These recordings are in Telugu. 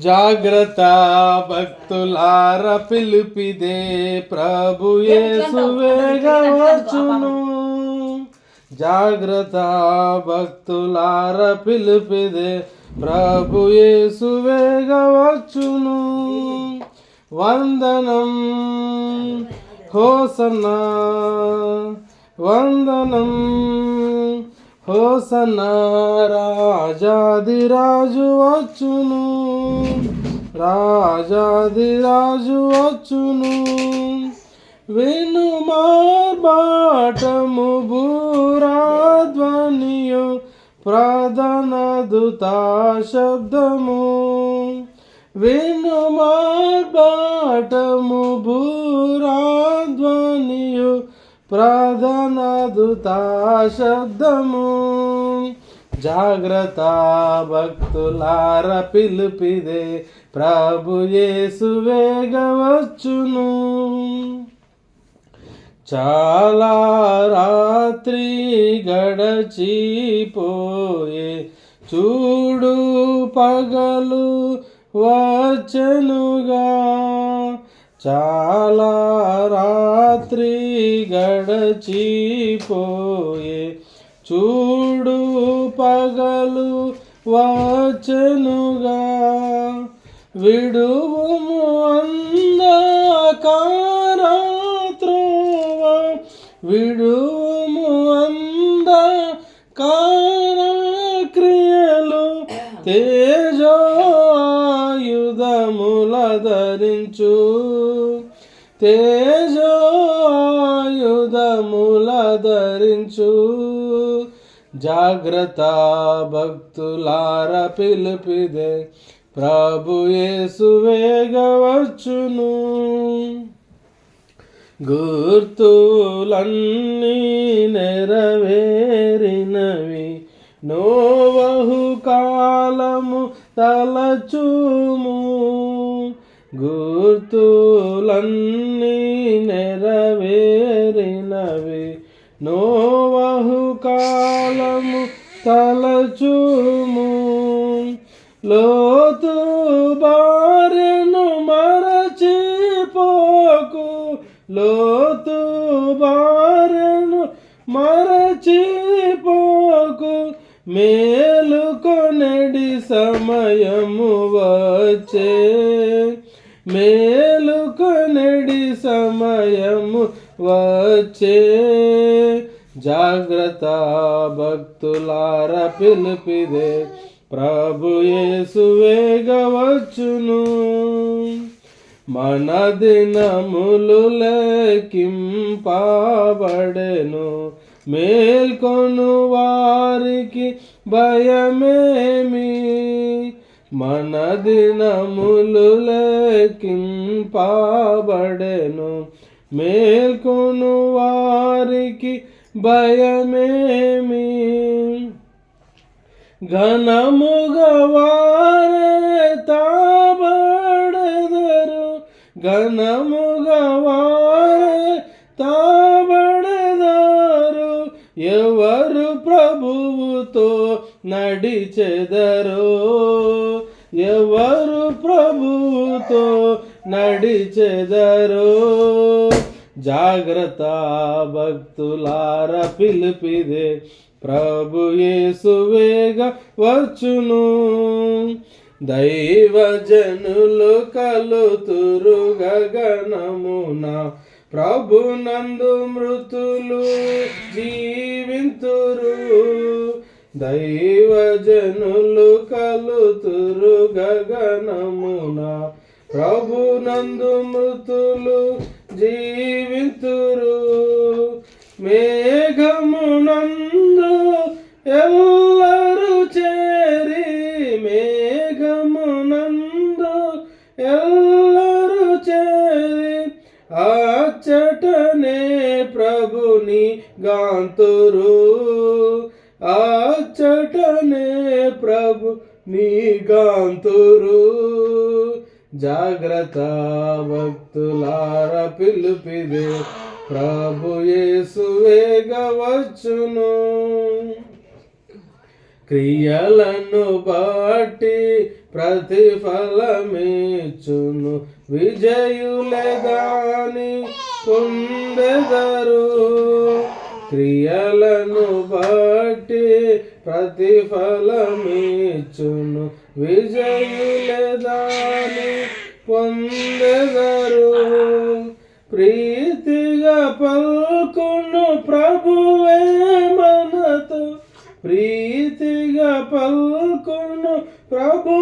జాగ్రత్త భక్తులార పిలుపిదే ప్రభు యేసు వేగవచ్చును. జాగ్రత్త భక్తులార పిలుపిదే ప్రభు యేసు వేగవచ్చును. వందనం హోసన్నా వందనం హోసన రాజాదిరాజు వచ్చును. రాజాదిరాజు వచ్చును. విను మార్బాటము భూరాధ్వనియు ప్రధాన దుతా శబ్దము. విను మార్బాటము భూరాధ్వనియు ప్రధాన శబ్దము జాగ్రత్త భక్తులార పిలిపిదే. ప్రభుయేసు వేగవచ్చును. చాలా రాత్రి గడచిపోయే. చూడు పగలు వచ్చనుగా చాలా రా రాత్రి గడచిపోయే చూడు పగలు వాచనుగా. విడువము అంధకారాత్రోవ. విడువము అంద క్రియలు తేజోయుధముల ధరించు. తేజ ధరించు జాగ్రత్త భక్తులార పిలిపిదే. ప్రభు యేసు వేగవచ్చును. గుర్తులన్నీ నెరవేరినవి. నోవహు కాలము తలచుము. గుర్తులన్నీ నెరవేరినవి. నోవహు కాలము తలచుము. లోతు బారెను మరచిపోకు. లోతు బారెను మరచిపోకు. మేలు కొనడి సమయము వచ్చే. మేలు కొనడి సమయము వచ్చే జాగ్రత్త భక్తులార పిలిపిదే. ప్రభు యేసు వేగవచ్చును. మన దినములు లెక్కింపబడెను. మేల్కొను వారికి భయమేమి? మన దినములు లెక్కింపబడెను. మేల్కొను వారికి భయమేమి? ఘనముగవారే తాబడెదరు. ఘనముగవారే తాబడెదరు. ఎవరు ప్రభువుతో నడిచెదరు? ఎవరు ప్రభువుతో నడిచెదరో. జాగ్రత్త భక్తులార పిలిపిదే. ప్రభు యేసువేగ వచ్చును. దైవజనులు కలుతురు గగనమున. ప్రభు నందు మృతులు జీవింతురు. దైవజనులు కలుతురు గగనమున. ప్రభు నందు మృతులు జీవితురు. మేఘమునందు ఎల్లరు చేరి మేఘమునందు ఎల్లరు చేరి అచ్చటనే ప్రభుని గాంతురు. అచ్చటనే ప్రభు నీ గాంతురు. జాగ్రత్త భక్తులార పిలుపిదే. ప్రభు యేసు వేగవచ్చును క్రియలను బట్టి బట్టి ప్రతిఫలమిచ్చును. విజయులే దాని పొందెదరు. క్రియలను బట్టి ప్రతిఫలమిచ్చును. విజయులదాని పొందెదరు. ప్రీతిగా పల్కొను ప్రభువే మనతో ప్రీతిగా పల్కొను ప్రభు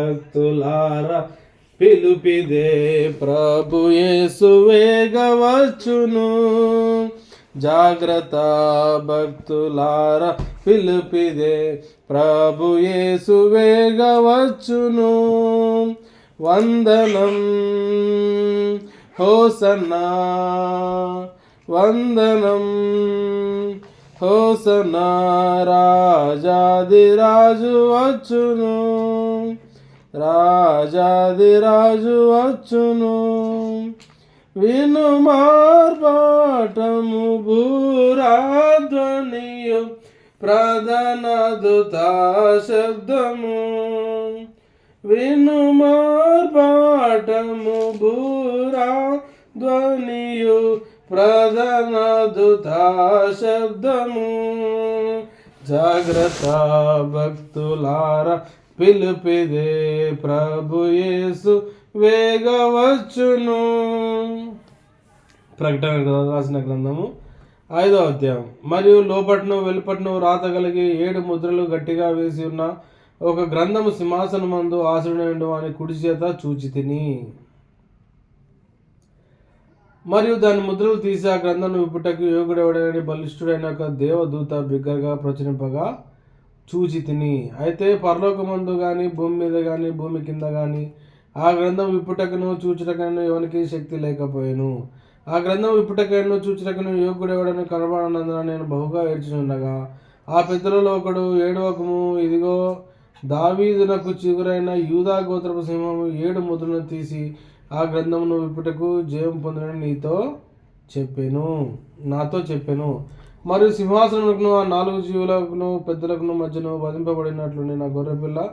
భక్తులారా పిలుపిదే ప్రభు యేసు వేగవచ్చును. జాగ్రత్త భక్తులార పిలుపిదే ప్రభు యేసు వేగవచ్చును. వందనం హోసనా వందనం హోసనా రాజాదిరాజు వచ్చును. రాజాదిరాజు వచ్చును. విను మార్పాటము భూరాధ్వనియు ప్రధాన దుత శబ్దము. విను మార్పాటము భూరా ధ్వనియు ప్రధాన దుత శబ్దము. జాగ్రత్త భక్తులార పిలుపిదే ప్రభు యేసు వేగవచ్చును. ప్రకటన రాసిన గ్రంథము ఐదో అధ్యాయం. మరియు లోపట్ను వెలుపట్ను రాత కలిగి ఏడు ముద్రలు గట్టిగా వేసి ఉన్న ఒక గ్రంథము సింహాసనమందు ఆసుడు అని కుడి చేత చూచి తిని. మరియు దాని ముద్రలు తీసి ఆ గ్రంథం విప్పుటకు యోగుడెవడని బలిష్ఠుడైన ఒక దేవదూత బిగ్గరగా ప్రచురింపగా చూచి తిని. అయితే పరలోకమందు కానీ భూమి మీద కానీ భూమి కింద కానీ ఆ గ్రంథం విప్పుటకను చూచుటకను ఎవరికి శక్తి లేకపోయాను. ఆ గ్రంథం విప్పుటకను చూచుటకను యోగుడు ఎవడను కనబడనందున నేను బహుగా ఏడ్చుచుండగా ఆ పెద్దలలో ఒకడు ఏడవకము. ఇదిగో దావీదునకు చిగురైన యూదా గోత్రపు సింహము ఏడు ముద్రను తీసి ఆ గ్రంథమును విప్పుటకు జయం పొందినని నీతో చెప్పాను. నాతో చెప్పాను. మరియు సింహాసనములకు ఆ నాలుగు జీవులకును పెద్దలకును మధ్యను వధింపబడినట్లుండి నా గొర్రె గొర్రెపిల్ల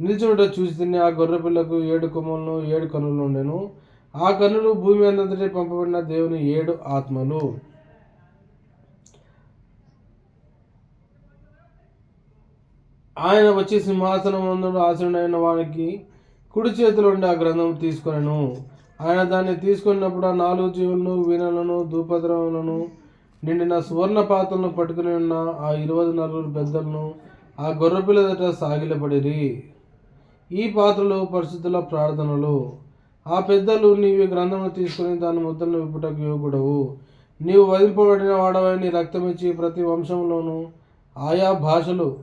నిల్చుంట చూసి తిని ఆ గొర్రెపిల్లకు ఏడు కొమ్మలను ఏడు కన్నులు ఉండెను. ఆ కన్నులు భూమి అంతటి పంపబడిన దేవుని ఏడు ఆత్మలు. ఆయన వచ్చి సింహాసనం ముందు ఆసనుడైన వానికి కుడి చేతిలోండి ఆ గ్రంథం తీసుకొనను. ఆయన దాన్ని తీసుకున్నప్పుడు ఆ నాలుగు జీవులను వీణలను ధూపద్రవలను నిండిన సువర్ణ పాత్రలను పట్టుకుని ఉన్న ఆ ఇరవై నలుగురు పెద్దలను ఆ గొర్రెపిల్ల సాగిలపడిరి. ఈ పాత్రలు పరిస్థితుల ప్రార్థనలు. ఆ పెద్దలు నీవి గ్రంథమును తీసుకుని దాని ముద్రను విప్పుటకు యోగుడవు నీవు వధింపబడిన వాడవని రక్తమిచ్చి ప్రతి వంశంలోనూ ఆయా భాషలు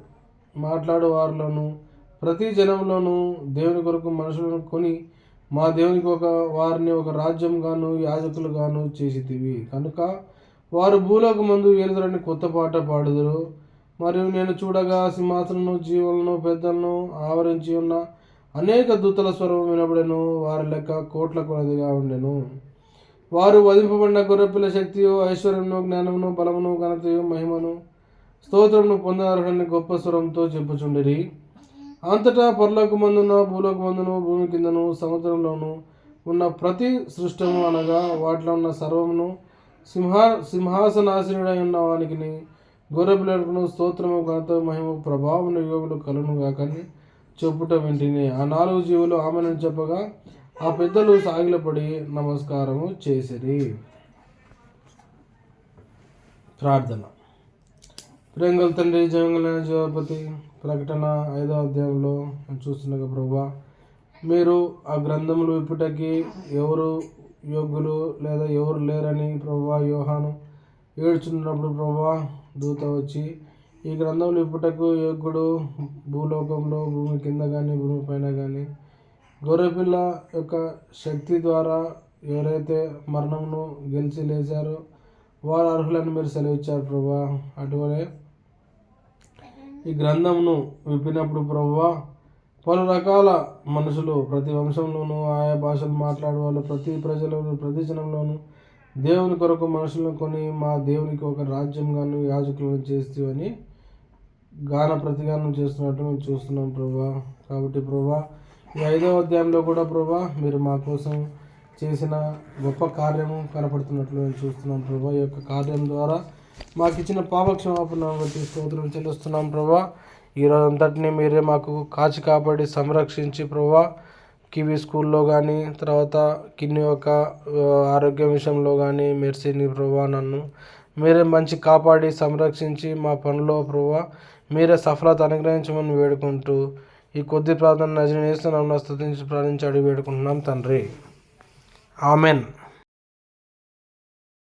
మాట్లాడు వారిలోను ప్రతి జనంలోనూ దేవుని కొరకు మనుషులను కొని మా దేవునికి ఒక వారిని ఒక రాజ్యంగాను యాజకులుగాను చేసితివి. కనుక వారు భూలోక మందు ఏలుదరని కొత్త పాట పాడుదురు. మరియు నేను చూడగా సింహాసనను జీవులను పెద్దలను ఆవరించి ఉన్న అనేక దూతల స్వరం వినబడెను. వారి లెక్క కోట్ల కొలదిగా ఉండెను. వారు వధింపబడిన గొర్రెపిల్ల శక్తియు ఐశ్వర్యమును జ్ఞానమును బలమును ఘనతయు మహిమను స్తోత్రమును పొందారని గొప్ప స్వరంతో చెప్పుచుండిరి. అంతటా పరలోకమందున భూలోకమందును భూమి కిందను సముద్రంలోను ఉన్న ప్రతి సృష్టము అనగా వాటిలో ఉన్న సర్వమును సింహా సింహాసనాశనుడై ఉన్న వానికి గొర్రెపిల్లకును స్తోత్రము ఘనత మహిమ ప్రభావం యోగులు కలును గాకని చెప్పుట వింటిని. ఆ నాలుగు జీవులు ఆమెను చెప్పగా ఆ పెద్దలు సాగిలపడి నమస్కారము చేసిరి. ప్రార్థన. ప్రేంగల్ తండ్రి జయంగలైన జీవపతి ప్రకటన ఐదో అధ్యాయంలో చూస్తుండగా ప్రభా మీరు ఆ గ్రంథములు ఇప్పటికీ ఎవరు యోగ్యులు లేదా ఎవరు లేరని ప్రభా యోహాను ఏడ్చున్నప్పుడు ప్రభా దూత వచ్చి ఈ గ్రంథంలో ఇప్పటకు యోగ్యుడు భూలోకంలో భూమి కింద కానీ భూమి పైన కానీ గొర్రెపిల్ల యొక్క శక్తి ద్వారా ఎవరైతే మరణమును గెలిచి లేచారో వారు అర్హులను మీరు సెలవిచ్చారు ప్రభా అటువలే ఈ గ్రంథమును విప్పినప్పుడు ప్రభా పలు రకాల మనుషులు ప్రతి వంశంలోనూ ఆయా భాషలు మాట్లాడే వాళ్ళు ప్రతి ప్రజలను ప్రతి జనంలోనూ దేవుని కొరకు మనుషులను కొని మా దేవునికి ఒక రాజ్యంగాను యాజకులను చేస్తూ అని గాన ప్రతిగానం చేస్తున్నట్టు మేము చూస్తున్నాం ప్రభా. కాబట్టి ప్రభా ఈ ఐదవ అధ్యాయంలో కూడా ప్రభా మీరు మా కోసం చేసిన గొప్ప కార్యము కనపడుతున్నట్లు మేము చూస్తున్నాం ప్రభా. ఈ యొక్క కార్యం ద్వారా మాకు ఇచ్చిన పాపక్షమాపణ బట్టి స్తోత్రం చెల్లిస్తున్నాం ప్రభా. ఈ రోజు అంతటిని మీరే మాకు కాచి కాపాడి సంరక్షించి ప్రభా కివి స్కూల్లో కానీ తర్వాత కిన్ని యొక్క ఆరోగ్య విషయంలో కానీ మెర్సీని ప్రభా నన్ను మీరే మంచి కాపాడి సంరక్షించి మా పనిలో ప్రభా మీరే సఫలత అనుగ్రహించమని వేడుకుంటూ ఈ కొద్ది ప్రార్థన నజనేస్తున్నాం స్థుతించి ప్రార్థించి అడిగి వేడుకుంటున్నాం తండ్రి. ఆమెన్.